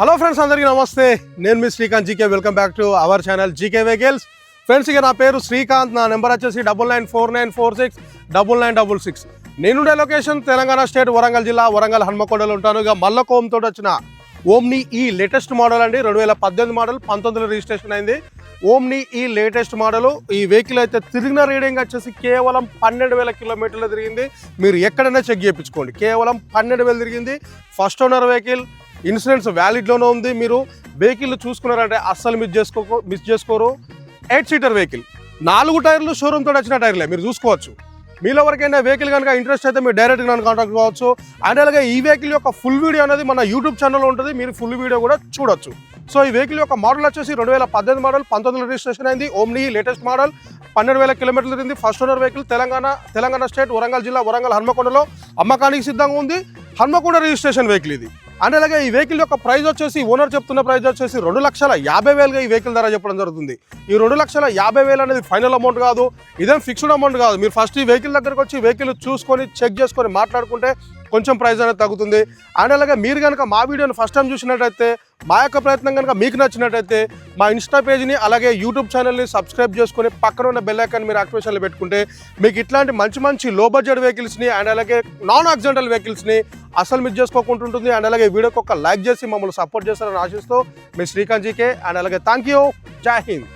Hello friends అందరికీ నమస్తే. నేను మీ Srikanth GK. Welcome back to our channel GK vehicles friends ఇక నా పేరు శ్రీకాంత్. నా నెంబర్ వచ్చేసి double nine four nine four six double nine double six. నేనుండే లొకేషన్ తెలంగాణ స్టేట్ వరంగల్ జిల్లా వరంగల్ హన్మకొండలో ఉంటాను. ఇక మల్లకోమ్ తోటి వచ్చిన ఓమ్ని ఈ లేటెస్ట్ మోడల్ అండి. రెండు వేల పద్దెనిమిది మోడల్ పంతొమ్మిదిలో రిజిస్ట్రేషన్ అయింది. ఓమ్ని ఈ లేటెస్ట్ మోడల్ ఈ వెహికల్ అయితే తిరిగిన రీడింగ్ వచ్చేసి కేవలం పన్నెండు వేల కిలోమీటర్లు తిరిగింది. మీరు ఎక్కడైనా చెక్ చేయించుకోండి. కేవలం పన్నెండు వేలు తిరిగింది. ఫస్ట్ ఓనర్ వెహికల్ ఇన్సూరెన్స్ వ్యాలిడ్లోనే ఉంది. మీరు వెహికల్ చూసుకున్నారంటే అస్సలు మిస్ చేసుకో మిస్ చేసుకోరు. Eight seater vehicle. నాలుగు టైర్లు షోరూమ్ తోటి వచ్చిన టైర్లే మీరు చూసుకోవచ్చు. మీలో ఎవరికైనా వెహికల్ కనుక ఇంట్రెస్ట్ అయితే మీరు డైరెక్ట్గా నన్ను కాంటాక్ట్ కావచ్చు. అండ్ అలాగే ఈ వెహికల్ యొక్క ఫుల్ వీడియో అనేది మన యూట్యూబ్ ఛానల్లో ఉంటుంది. మీరు ఫుల్ వీడియో కూడా చూడొచ్చు. సో ఈ వెహికల్ యొక్క మోడల్ వచ్చేసి రెండు వేల పద్దెనిమిది మోడల్ పంతొమ్మిదిలో రిజిస్ట్రేషన్ అయింది. ఓమ్ని లేటెస్ట్ మోడల్ పన్నెండు వేల కిలోమీటర్లు తిరిగింది. First owner vehicle Telangana Telangana state Warangal జిల్లా వరంగల్ హన్మకొండలో అమ్మకానికి సిద్ధంగా ఉంది. హన్మకొండ రిజిస్ట్రేషన్ వెహికల్ ఇది. అండ్ అలాగే ఈ వెహికల్ యొక్క ప్రైస్ వచ్చేసి ఓనర్ చెప్తున్న ప్రైస్ వచ్చేసి రెండు లక్షల యాభై వేలుగా ఈ వెహికల్ ధర చెప్పడం జరుగుతుంది. ఈ రెండు లక్షల యాభై వేలు అనేది ఫైనల్ అమౌంట్ కాదు ఇదేం ఫిక్స్డ్ అమౌంట్ కాదు. మీరు ఫస్ట్ ఈ వెహికల్ దగ్గరకు వచ్చి వెహికల్ చూసుకొని చెక్ చేసుకొని మాట్లాడుకుంటే కొంచెం ప్రైస్ అనేది తగ్గుతుంది. అండ్ అలాగే మీరు కనుక మా వీడియోని ఫస్ట్ టైం చూసినట్టయితే మా యొక్క ప్రయత్నం కనుక మీకు నచ్చినట్టయితే మా ఇన్స్టా పేజ్ని అలాగే యూట్యూబ్ ఛానల్ని సబ్స్క్రైబ్ చేసుకొని పక్కన ఉన్న బెల్ ఐకాన్ మీరు యాక్టివేషన్లో పెట్టుకుంటే మీకు ఇట్లాంటి మంచి మంచి లో బడ్జెట్ వెహికల్స్ని అండ్ అలాగే నాన్ ఆక్సిడెంటల్ వెహికల్స్ని అసలు మిస్ చేసుకోకుండా ఉంటుంది అండ్ అలాగే వీడియోకి ఒక లైక్ చేసి మమ్మల్ని సపోర్ట్ చేస్తారని ఆశిస్తూ మీ శ్రీకాంత్ జీకే. అండ్ అలాగే థ్యాంక్ యూ జై హింద్.